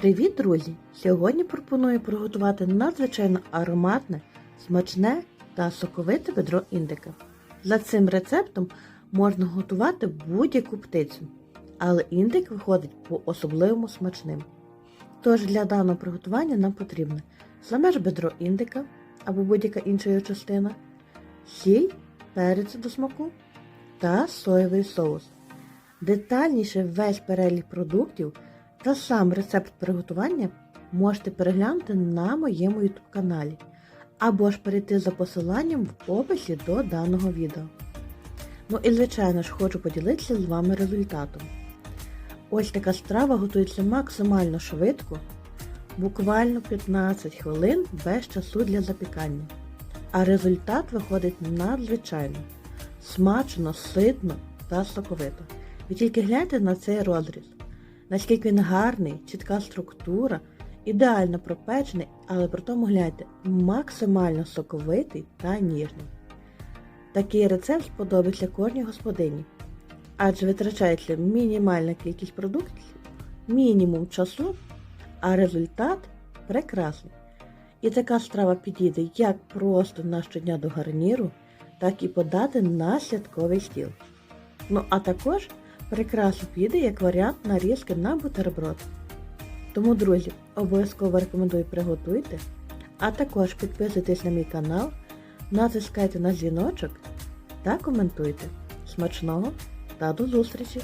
Привіт, друзі! Сьогодні пропоную приготувати надзвичайно ароматне, смачне та соковите бедро індика. За цим рецептом можна готувати будь-яку птицю, але індик виходить по-особливому смачним. Тож для даного приготування нам потрібно саме ж бедро індика або будь-яка інша його частина, сіль, перець до смаку та соєвий соус. Детальніше весь перелік продуктів та сам рецепт приготування можете переглянути на моєму YouTube каналі або ж перейти за посиланням в описі до даного відео. Ну і звичайно ж хочу поділитися з вами результатом. Ось така страва готується максимально швидко, буквально 15 хвилин без часу для запікання. А результат виходить надзвичайно смачно, ситно та соковито. Ви тільки гляньте на цей розріз. Наскільки він гарний, чітка структура, ідеально пропечений, але при тому гляньте, максимально соковитий та ніжний. Такий рецепт сподобається кожній господині, адже витрачається мінімальна кількість продуктів, мінімум часу, а результат прекрасний. І така страва підійде як просто на щодня до гарніру, так і подати на святковий стіл. Ну а також прекрасно піде як варіант нарізки на бутерброд. Тому, друзі, обов'язково рекомендую приготуйте, а також підписуйтесь на мій канал, натискайте на дзвіночок та коментуйте. Смачного та до зустрічі!